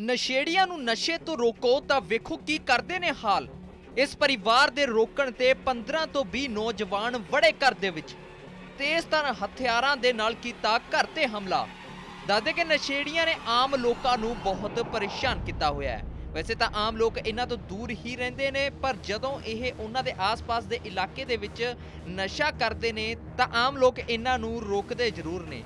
ਨਸ਼ੇੜੀਆਂ ਨੂੰ ਨਸ਼ੇ ਤੋਂ ਰੋਕੋ ਤਾਂ ਵੇਖੋ ਕੀ ਕਰਦੇ ਨੇ ਹਾਲ। ਇਸ ਪਰਿਵਾਰ ਦੇ ਰੋਕਣ ਤੇ 15 ਤੋਂ 20 ਨੌਜਵਾਨ ਵੜੇ ਘਰ ਦੇ ਵਿੱਚ। ਤੇਜ਼ ਤਰ੍ਹਾਂ ਹਥਿਆਰਾਂ ਦੇ ਨਾਲ ਕੀਤਾ ਘਰ ਤੇ ਹਮਲਾ। ਦੱਸਦੇ ਕਿ ਨਸ਼ੇੜੀਆਂ ਨੇ ਆਮ ਲੋਕਾਂ ਨੂੰ ਬਹੁਤ ਪਰੇਸ਼ਾਨ ਕੀਤਾ ਹੋਇਆ ਹੈ। ਵੈਸੇ ਤਾਂ ਆਮ ਲੋਕ ਇਹਨਾਂ ਤੋਂ ਦੂਰ ਹੀ ਰਹਿੰਦੇ ਨੇ, ਪਰ ਜਦੋਂ ਇਹ ਉਹਨਾਂ ਦੇ ਆਸ-ਪਾਸ ਦੇ ਇਲਾਕੇ ਦੇ ਵਿੱਚ ਨਸ਼ਾ ਕਰਦੇ ਨੇ, ਤਾਂ ਆਮ ਲੋਕ ਇਹਨਾਂ ਨੂੰ ਰੋਕਦੇ ਜ਼ਰੂਰ ਨੇ।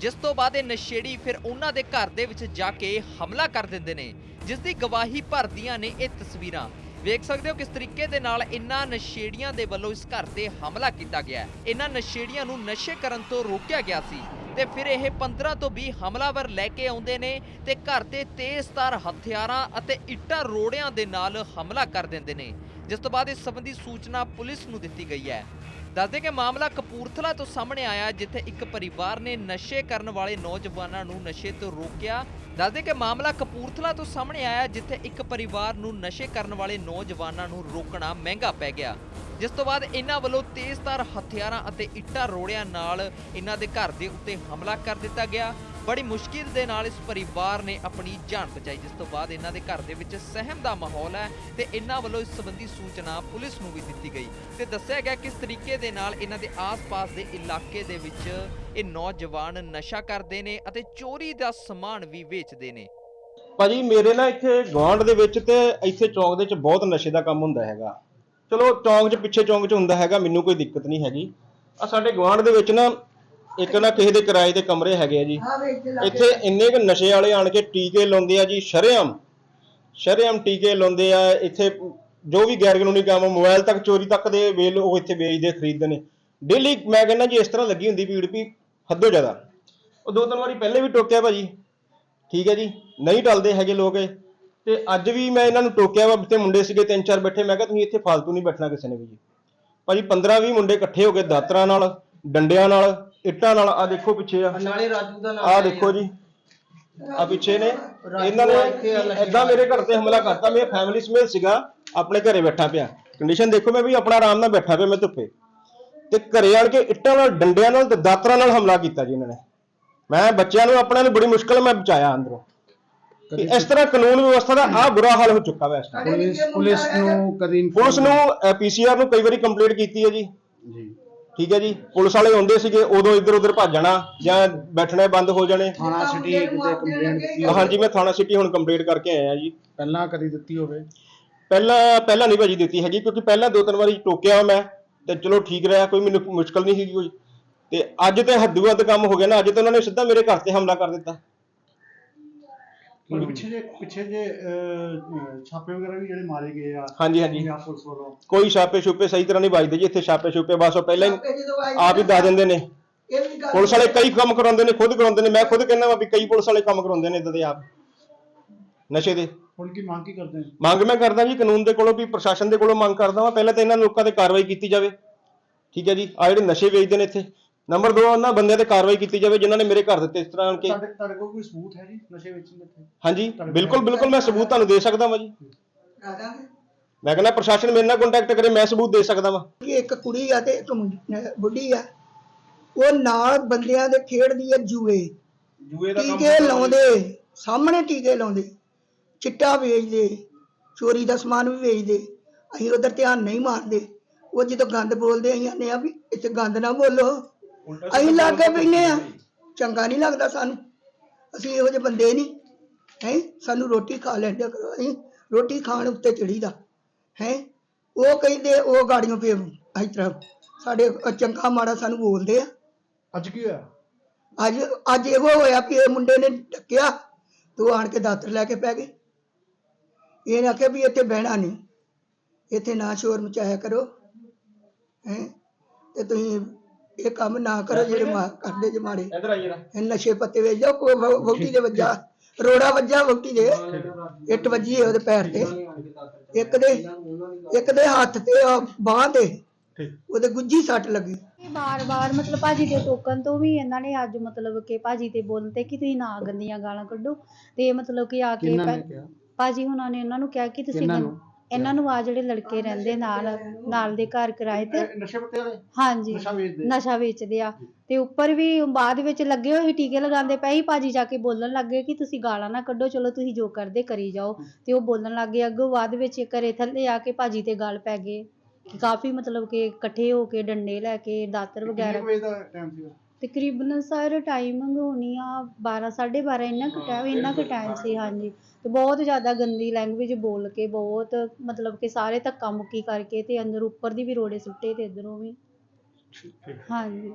ਜਿਸ ਤੋਂ ਬਾਅਦ ਇਹ ਨਸ਼ੇੜੀ ਫਿਰ ਉਹਨਾਂ ਦੇ ਘਰ ਦੇ ਵਿੱਚ ਜਾ ਕੇ ਹਮਲਾ ਕਰ ਦਿੰਦੇ ਨੇ, ਜਿਸ ਦੀ ਗਵਾਹੀ ਭਰਦੀਆਂ ਨੇ ਇਹ ਤਸਵੀਰਾਂ। ਵੇਖ ਸਕਦੇ ਹੋ ਕਿਸ ਤਰੀਕੇ ਦੇ ਨਾਲ ਇਨ੍ਹਾਂ ਨਸ਼ੇੜੀਆਂ ਦੇ ਵੱਲੋਂ ਇਸ ਘਰ ਤੇ ਹਮਲਾ ਕੀਤਾ ਗਿਆ ਹੈ। ਇਨ੍ਹਾਂ ਨਸ਼ੇੜੀਆਂ ਨੂੰ ਨਸ਼ੇ ਕਰਨ ਤੋਂ ਰੋਕਿਆ ਗਿਆ ਸੀ ਤੇ ਫਿਰ ਇਹ 15 ਤੋਂ 20 ਹਮਲਾਵਰ ਲੈ ਕੇ ਆਉਂਦੇ ਨੇ ਤੇ ਘਰ ਤੇ ਤੇਜ਼ਧਾਰ ਹਥਿਆਰਾਂ ਅਤੇ ਇੱਟਾਂ ਰੋੜਿਆਂ ਦੇ ਨਾਲ ਹਮਲਾ ਕਰ ਦਿੰਦੇ ਨੇ, ਜਿਸ ਤੋਂ ਬਾਅਦ ਇਸ ਸੰਬੰਧੀ ਸੂਚਨਾ ਪੁਲਿਸ ਨੂੰ ਦਿੱਤੀ ਗਈ ਹੈ। ਦੱਸਦੇ ਕਿ ਮਾਮਲਾ ਕਪੂਰਥਲਾ ਤੋਂ ਸਾਹਮਣੇ ਆਇਆ, ਜਿੱਥੇ ਇੱਕ ਪਰਿਵਾਰ ਨੇ ਨਸ਼ੇ ਕਰਨ ਵਾਲੇ ਨੌਜਵਾਨਾਂ ਨੂੰ ਨਸ਼ੇ ਤੋਂ ਰੋਕਿਆ। ਦੱਸਦੇ ਕਿ ਮਾਮਲਾ ਕਪੂਰਥਲਾ ਤੋਂ ਸਾਹਮਣੇ ਆਇਆ, ਜਿੱਥੇ ਇੱਕ ਪਰਿਵਾਰ ਨੂੰ ਨਸ਼ੇ ਕਰਨ ਵਾਲੇ ਨੌਜਵਾਨਾਂ ਨੂੰ ਰੋਕਣਾ ਮਹਿੰਗਾ ਪੈ ਗਿਆ। ਜਿਸ ਤੋਂ ਬਾਅਦ ਇਹਨਾਂ ਵੱਲੋਂ ਤੇਜ਼ਧਾਰ ਹਥਿਆਰਾਂ ਅਤੇ ਇੱਟਾਂ ਰੋੜਿਆਂ ਨਾਲ ਇਹਨਾਂ ਦੇ ਘਰ ਦੇ ਉੱਤੇ ਹਮਲਾ ਕਰ ਦਿੱਤਾ ਗਿਆ। ਬੜੀ ਮੁਸ਼ਕਿਲ ਦੇ ਨਾਲ ਇਸ ਪਰਿਵਾਰ ਨੇ ਆਪਣੀ ਜਾਨ ਬਚਾਈ, ਜਿਸ ਤੋਂ ਬਾਅਦ ਇਹਨਾਂ ਦੇ ਘਰ ਦੇ ਵਿੱਚ ਸਹਿਮ ਦਾ ਮਾਹੌਲ ਹੈ ਤੇ ਇਹਨਾਂ ਵੱਲੋਂ ਇਸ ਸੰਬੰਧੀ ਸੂਚਨਾ ਪੁਲਿਸ ਨੂੰ ਵੀ ਦਿੱਤੀ ਗਈ। ਤੇ ਦੱਸਿਆ ਗਿਆ ਕਿਸ ਤਰੀਕੇ ਦੇ ਨਾਲ ਇਹਨਾਂ ਦੇ ਆਸ-ਪਾਸ ਦੇ ਇਲਾਕੇ ਦੇ ਵਿੱਚ ਇਹ ਨੌਜਵਾਨ ਨਸ਼ਾ ਕਰਦੇ ਨੇ ਅਤੇ ਚੋਰੀ ਦਾ ਸਮਾਨ ਵੀ ਵੇਚਦੇ ਨੇ। ਭਾਜੀ, ਮੇਰੇ ਨਾਲ ਇੱਥੇ ਗਵਾਂਡ ਦੇ ਵਿੱਚ ਤੇ ਇੱਥੇ ਚੌਂਕ ਦੇ ਵਿੱਚ ਬਹੁਤ ਨਸ਼ੇ ਦਾ ਕੰਮ ਹੁੰਦਾ ਹੈਗਾ। ਚਲੋ, ਚੌਂਕ 'ਚ ਪਿੱਛੇ ਚੌਂਕ 'ਚ ਹੁੰਦਾ ਹੈਗਾ, ਮੈਨੂੰ ਕੋਈ ਦਿੱਕਤ ਨਹੀਂ ਹੈਗੀ। ਆ ਸਾਡੇ ਗਵਾਂਡ ਦੇ ਵਿੱਚ ਨਾ ਇੱਕ ਨਾ ਕਿਸੇ ਦੇ ਕਿਰਾਏ ਦੇ ਕਮਰੇ ਹੈਗੇ ਆ ਜੀ। ਇੱਥੇ ਇੰਨੇ ਕੁ ਨਸ਼ੇ ਵਾਲੇ ਆਣ ਕੇ ਟੀਕੇ ਲਾਉਂਦੇ ਆ ਜੀ ਸ਼ਰੇਆਮ। ਸ਼ਰੇਆਮ ਟੀਕੇ ਲਾਉਂਦੇ ਆ ਇੱਥੇ ਜੋ ਵੀ ਗੈਰ ਕਾਨੂੰਨੀ ਕੰਮ ਮੋਬਾਈਲ ਤੱਕ ਚੋਰੀ ਤੱਕ ਦੇ ਵੇਲ ਉਹ ਇੱਥੇ ਵੇਚਦੇ ਖਰੀਦਦੇ ਨੇ। ਡੇਲੀ ਮੈਂ ਕਹਿੰਦਾ ਜੀ ਇਸ ਤਰ੍ਹਾਂ ਲੱਗੀ ਹੁੰਦੀ ਭੀੜ ਵੀ ਹੱਦੋਂ ਜ਼ਿਆਦਾ। ਉਹ ਦੋ ਤਿੰਨ ਵਾਰੀ ਪਹਿਲੇ ਵੀ ਟੋਕਿਆ ਭਾਜੀ। ਠੀਕ ਹੈ ਜੀ ਨਹੀਂ ਟਲਦੇ ਹੈਗੇ ਲੋਕ ਇਹ। ਤੇ ਅੱਜ ਵੀ ਮੈਂ ਇਹਨਾਂ ਨੂੰ ਟੋਕਿਆ ਵਾ ਤੇ ਮੁੰਡੇ ਸੀਗੇ ਤਿੰਨ ਚਾਰ ਬੈਠੇ ਮੈਂ ਕਿਹਾ ਤੁਸੀਂ ਇੱਥੇ ਫਾਲਤੂ ਨਹੀਂ ਬੈਠਣਾ ਕਿਸੇ ਨੇ ਵੀ ਜੀ। ਭਾਜੀ 15 20 ਮੁੰਡੇ ਇਕੱਠੇ ਹੋ ਕੇ ਦਾਤਰਾਂ ਨਾਲ ਡੰਡਿਆਂ ਨਾਲ ਇੱਟਾਂ ਨਾਲ ਆ ਦੇਖੋ ਪਿੱਛੇ ਆ। ਨਾਲੇ ਰਾਜੂ ਦਾ ਨਾਮ ਆ ਦੇਖੋ ਜੀ। ਆ ਪਿੱਛੇ ਨੇ। ਇਹਨਾਂ ਨੇ ਏਦਾਂ ਮੇਰੇ ਘਰ ਤੇ ਹਮਲਾ ਕਰਤਾ। ਮੈਂ ਫੈਮਿਲੀ ਸਮੇਤ ਸੀਗਾ। ਆਪਣੇ ਘਰੇ ਬੈਠਾ ਪਿਆ। ਕੰਡੀਸ਼ਨ ਦੇਖੋ ਮੈਂ ਵੀ ਆਪਣਾ ਆਰਾਮ ਨਾਲ ਬੈਠਾ ਪਿਆ ਮੈਂ ਧੁੱਪੇ। ਤੇ ਘਰੇ ਆਣ ਕੇ ਇੱਟਾਂ ਨਾਲ ਡੰਡਿਆਂ ਨਾਲ ਤੇ ਦਾਤਰਾਂ ਨਾਲ ਹਮਲਾ ਕੀਤਾ ਜੀ ਇਹਨਾਂ ਨੇ। ਮੈਂ ਬੱਚਿਆਂ ਨੂੰ ਆਪਣਿਆਂ ਨੂੰ ਬੜੀ ਮੁਸ਼ਕਲ ਮੈਂ ਬਚਾਇਆ ਅੰਦਰੋਂ। ਕਿ ਇਸ ਤਰ੍ਹਾਂ ਕਾਨੂੰਨ ਵਿਵਸਥਾ ਦਾ ਆ ਬੁਰਾ ਹਾਲ ਹੋ ਚੁੱਕਾ ਵੈ ਇਸ ਟਾਈਮ ਪੁਲਿਸ ਪੁਲਿਸ ਨੂੰ ਕਦੀ ਪੁਲਿਸ ਨੂੰ ਪੀਸੀਆਰ ਨੂੰ ਕਈ ਵਾਰੀ ਕੰਪਲੇਂਟ ਕੀਤੀ ਹੈ ਜੀ। ਜੀ। ਠੀਕ ਹੈ ਜੀ ਪੁਲਿਸ ਵਾਲੇ ਆਉਂਦੇ ਸੀਗੇ ਉਦੋਂ ਇੱਧਰ ਉੱਧਰ ਭੱਜ ਜਾਣਾ ਜਾਂ ਬੈਠਣੇ ਬੰਦ ਹੋ ਜਾਣੇ। ਥਾਣਾ ਸਿਟੀ ਕਿਤੇ ਕੰਪਲੇਂਟ ਹੋਵੇ ਹਾਂਜੀ ਮੈਂ ਥਾਣਾ ਸਿਟੀ ਹੁਣ ਕੰਪਲੇਂਟ ਕਰਕੇ ਆਇਆ ਜੀ। ਪਹਿਲਾਂ ਕਦੀ ਦਿੱਤੀ ਹੋਵੇ? ਪਹਿਲਾਂ ਪਹਿਲਾਂ ਨਹੀਂ ਭਾਜੀ ਦਿੱਤੀ ਹੈਗੀ ਕਿਉਂਕਿ ਪਹਿਲਾਂ ਦੋ ਤਿੰਨ ਵਾਰੀ ਟੋਕਿਆ ਮੈਂ ਤੇ ਚਲੋ ਠੀਕ ਰਿਹਾ ਕੋਈ ਮੈਨੂੰ ਮੁਸ਼ਕਲ ਨਹੀਂ ਸੀਗੀ ਕੋਈ ਤੇ ਅੱਜ ਤੇ ਹੱਦੂ ਹੱਦ ਕੰਮ ਹੋ ਗਿਆ ਨਾ ਅੱਜ ਤੇ ਉਹਨਾਂ ਨੇ ਸਿੱਧਾ ਮੇਰੇ ਘਰ ਤੇ ਹਮਲਾ ਕਰ ਦਿੱਤਾ। ਪਰ ਪਿੱਛੇ ਜੇ ਪਿੱਛੇ ਜੇ ਅਹ, ਛਾਪੇ ਵਗੈਰਾ ਵੀ ਜਿਹੜੇ ਮਾਰੇ ਗਏ ਆ ਹਾਂਜੀ ਹਾਂਜੀ। ਪੰਜਾਬ ਪੁਲਿਸ ਵੱਲੋਂ। ਕੋਈ ਛਾਪੇ ਛੁਪੇ ਸਹੀ ਤਰ੍ਹਾਂ ਨਹੀਂ ਵੱਜਦੇ ਜੀ ਇੱਥੇ ਛਾਪੇ ਛੁਪੇ ਬਸ ਉਹ ਪਹਿਲਾਂ ਹੀ ਆਪ ਹੀ ਦੱਸ ਦਿੰਦੇ ਨੇ। ਪੁਲਿਸ ਵਾਲੇ ਕਈ ਕੰਮ ਕਰਾਉਂਦੇ ਨੇ ਖੁਦ ਕਰਾਉਂਦੇ ਨੇ ਮੈਂ ਖੁਦ ਕਹਿੰਦਾ ਵਾ ਵੀ ਕਈ ਪੁਲਿਸ ਵਾਲੇ ਕੰਮ ਕਰਾਉਂਦੇ ਨੇ ਇਦਾਂ ਦੇ ਆਪ ਨਸ਼ੇ ਦੇ। ਹੁਣ ਕੀ ਮੰਗ ਕੀ ਕਰਦੇ ਨੇ? ਮੰਗ ਮੈਂ ਕਰਦਾ ਜੀ ਕਾਨੂੰਨ ਦੇ ਕੋਲੋਂ ਵੀ ਪ੍ਰਸ਼ਾਸਨ ਦੇ ਕੋਲੋਂ ਮੰਗ ਕਰਦਾ ਵਾਂ ਪਹਿਲਾਂ ਤਾਂ ਇਹਨਾਂ ਲੋਕਾਂ ਤੇ ਕਾਰਵਾਈ ਕੀਤੀ ਜਾਵੇ। ਠੀਕ ਹੈ ਜੀ ਆ ਜਿਹੜੇ ਨਸ਼ੇ ਵੇਚਦੇ ਨੇ ਇੱਥੇ ਨੰਬਰ 2 ਉਹਨਾਂ ਬੰਦਿਆਂ ਤੇ ਕਾਰਵਾਈ ਕੀਤੀ ਜਾਵੇ ਜਿਨ੍ਹਾਂ ਨੇ ਮੇਰੇ ਘਰ ਦਿੱਤੇ ਇਸ ਤਰ੍ਹਾਂ ਕਿ ਤੁਹਾਡੇ ਤੁਹਾਡੇ ਕੋਲ ਕੋਈ ਸਬੂਤ ਹੈ ਜੀ ਨਸ਼ੇ ਵੇਚਣ ਦੇ ਹਾਂਜੀ ਬਿਲਕੁਲ ਬਿਲਕੁਲ ਮੈਂ ਸਬੂਤ ਤੁਹਾਨੂੰ ਦੇ ਸਕਦਾ ਵਾਂ ਜੀ। ਮੈਂ ਕਹਿੰਦਾ ਪ੍ਰਸ਼ਾਸਨ ਮੇਰੇ ਨਾਲ ਕੰਟੈਕਟ ਕਰੇ ਮੈਂ ਸਬੂਤ ਦੇ ਸਕਦਾ ਵਾਂ। ਕਿ ਇੱਕ ਕੁੜੀ ਆ ਤੇ ਇੱਕ ਬੁੱਢੀ ਆ ਉਹ ਨਾਲ ਬੰਦਿਆਂ ਦੇ ਖੇਡਦੀ ਆ ਜੂਏ। ਜੂਏ ਟੀਕੇ ਲਾਉਂਦੇ ਸਾਹਮਣੇ ਟੀਕੇ ਲਾਉਂਦੇ ਚਿੱਟਾ ਵੇਚਦੇ ਚੋਰੀ ਦਾ ਸਮਾਨ ਵੀ ਵੇਚਦੇ। ਅਸੀਂ ਉਧਰ ਧਿਆਨ ਨਹੀਂ ਮਾਰਦੇ। ਉਹ ਜਦੋਂ ਗੰਦ ਬੋਲਦੇ ਅਸੀਂ ਆਨੇ ਆ ਵੀ ਇੱਥੇ ਗੰਦ ਨਾ ਬੋਲੋ। ਅਸੀਂ ਲਾਗੇ ਬੈਠੇ ਆ। ਚੰਗਾ ਨਹੀਂ ਲੱਗਦਾ ਸਾਨੂੰ। ਅਸੀਂ ਇਹੋ ਜਿਹੇ ਬੰਦੇ ਨਹੀਂ। ਹੈ? ਸਾਨੂੰ ਰੋਟੀ ਖਾ ਲੈਂਦੇ ਕਰੋ। ਅਸੀਂ ਰੋਟੀ ਖਾਣ ਉੱਤੇ ਚੜੀਦਾ ਹੈ? ਉਹ ਕਹਿੰਦੇ ਉਹ ਗਾੜੀਆਂ ਪੇ ਇਸ ਤਰ੍ਹਾਂ ਸਾਡੇ ਚੰਗਾ ਮਾੜਾ ਸਾਨੂੰ ਬੋਲਦੇ ਆ। ਅੱਜ ਕੀ ਹੋਇਆ? ਅੱਜ ਅੱਜ ਇਹੋ ਹੋਇਆ ਕਿ ਇਹ ਮੁੰਡੇ ਨੇ ਡੱਕਿਆ। ਤੂੰ ਆਣ ਕੇ ਦਾਤਰ ਲੈ ਕੇ ਪੈ ਗਏ। ਇਹਨੇ ਆਖਿਆ ਵੀ ਇੱਥੇ ਬਹਿਣਾ ਨਹੀਂ। ਇੱਥੇ ਨਾ ਸ਼ੋਰ ਮਚਾਇਆ ਕਰੋ। ਹੈ? ਤੇ ਤੁਸੀਂ ਇਹ ਕੰਮ ਨਾ ਕਰੋ ਜਿਹੜੇ ਮਾ ਕਰਦੇ ਜੇ ਮਾੜੇ। ਇਧਰ ਆ ਜਰਾ ਇਹ ਨਸ਼ੇ ਪੱਤੇ ਵੇਚ ਜਾਓ ਕੋਈ ਵਹੁ- ਵਹੁਟੀ ਦੇ ਵੱਜਾ। ਰੋੜਾ ਵੱਜਾ ਵਹੁਟੀ ਦੇ। ਇੱਟ ਵੱਜੀ ਹੈ ਉਹਦੇ ਪੈਰ ਤੇ। ਇੱਕ ਦੇ ਇੱਕ ਦੇ ਹੱਥ ਤੇ ਬਾਹ ਤੇ। ਉਹਦੇ ਗੁੱਜੀ ਸੱਟ ਲੱਗੀ। ਬਾਰ-ਬਾਰ ਮਤਲਬ ਭਾਜੀ ਦੇ ਟੋਕਨ ਤੋਂ ਵੀ ਇਹਨਾਂ ਨੇ ਅੱਜ ਮਤਲਬ ਕਿ ਭਾਜੀ ਤੇ ਬੋਲਣ ਤੇ ਕਿ ਤੁਸੀਂ ਨਾ ਗੰਦੀਆਂ ਗਾਲਾਂ ਕੱਢੋ। ਤੇ ਮਤਲਬ ਕਿ ਆ ਕੇ ਕਿਹਨਾਂ ਨੇ ਪਹਿ- ਕਿਹਾ? ਭਾਜੀ ਹੁਣਾਂ ਨੇ ਉਹਨਾਂ ਨੂੰ ਕਿਹਾ ਕਿ ਤੁਸੀਂ ਕਿਹਨਾਂ ਗੰ- ਨੂੰ? ਇਹਨਾਂ ਨੂੰ ਆ ਜਿਹੜੇ ਲੜਕੇ ਰਹਿੰਦੇ ਨਾਲ ਨਾਲ ਦੇ ਘਰ ਕਿਰਾਏ ਤੇ। ਇਹ ਨਸ਼ੇ ਪੱਤੇ ਵਾਲੇ? ਹਾਂਜੀ। ਨਸ਼ਾ ਵੇਚਦੇ ਨਸ਼ਾ ਵੇਚਦੇ ਆ। ਤੇ ਉੱਪਰ ਵੀ ਬਾਅਦ ਵਿੱਚ ਲੱਗੇ ਹੋਏ ਸੀ ਟੀਕੇ ਲਗਾਉਂਦੇ ਪਏ ਸੀ ਭਾਜੀ ਜਾ ਕੇ ਬੋਲਣ ਲੱਗੇ ਕਿ ਤੁਸੀਂ ਗਾਲਾਂ ਨਾ ਕੱਢੋ ਚਲੋ ਤੁਸੀਂ ਜੋ ਕਰਦੇ ਕਰੀ ਜਾਓ। ਤੇ ਉਹ ਬੋਲਣ ਲੱਗੇ ਅੱਗੋਂ ਬਾਅਦ ਵਿੱਚ ਘਰੇ ਥੱਲੇ ਆ ਕੇ ਭਾਜੀ ਤੇ ਗੱਲ ਪੈ ਗਏ। ਕਾਫੀ ਮਤਲਬ ਕਿ ਇਕੱਠੇ ਹੋ ਕੇ ਡੰਡੇ ਲੈ ਕੇ ਦਾਤਰ ਕਿੰਨੇ ਵਗੈਰਾ। ਕੁ ਵਜੇ ਦਾ ਟਾਈਮ ਸੀਗਾ? ਤਕਰੀਬਨ ਸਰ ਟਾਈਮਿੰਗ ਹੋਣੀ ਆ 12 12:30 ਇੰਨਾ ਕੁ ਟਾਈਮ ਇੰਨਾ ਕੁ ਟਾਈਮ ਸੀ ਹਾਂਜੀ। ਤੇ ਬਹੁਤ ਜ਼ਿਆਦਾ ਗੰਦੀ ਲੈਂਗੁਏਜ ਬੋਲ ਕੇ ਬਹੁਤ ਮਤਲਬ ਕਿ ਸਾਰੇ ਧੱਕਾ ਮੁੱਕੀ ਕਰਕੇ ਤੇ ਅੰਦਰ ਉੱਪਰ ਦੀ ਵੀ ਰੋੜੇ ਸੁੱਟੇ ਤੇ ਇਧਰੋਂ ਵੀ। ਹਾਂਜੀ।